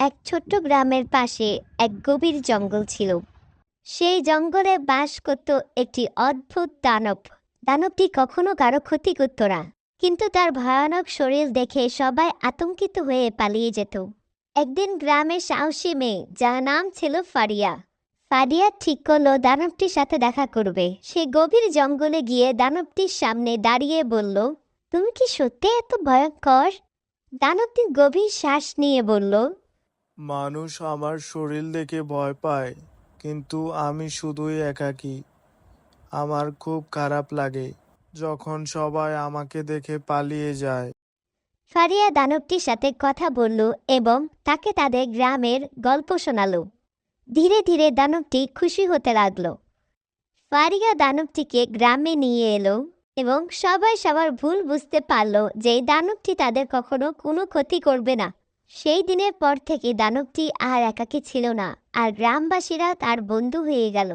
এক ছোট্ট গ্রামের পাশে এক গভীর জঙ্গল ছিল। সেই জঙ্গলে বাস করত একটি অদ্ভুত দানব। দানবটি কখনো কারও ক্ষতি করত না, কিন্তু তার ভয়ানক শরীর দেখে সবাই আতঙ্কিত হয়ে পালিয়ে যেত। একদিন গ্রামের সাহসী মেয়ে, যার নাম ছিল ফারিয়া ফারিয়া ঠিক করল দানবটির সাথে দেখা করবে। সে গভীর জঙ্গলে গিয়ে দানবটির সামনে দাঁড়িয়ে বলল, তুমি কি সত্যি এত ভয়ঙ্কর? দানবটি গভীর শ্বাস নিয়ে বলল মানুষ আমার শরীর দেখে ভয় পায়, কিন্তু আমি শুধুই একাকী। আমার খুব খারাপ লাগে যখন সবাই আমাকে দেখে পালিয়ে যায়। ফারিয়া দানবটির সাথে কথা বলল এবং তাকে তাদের গ্রামের গল্প শোনালো। ধীরে ধীরে দানবটি খুশি হতে লাগল। ফারিয়া দানবটিকে গ্রামে নিয়ে এলো এবং সবাই সবার ভুল বুঝতে পারল যে দানবটি তাদের কখনো কোনো ক্ষতি করবে না। সেই দিনের পর থেকে দানবটি আর একাকী ছিল না, আর গ্রামবাসীরা তার বন্ধু হয়ে গেল।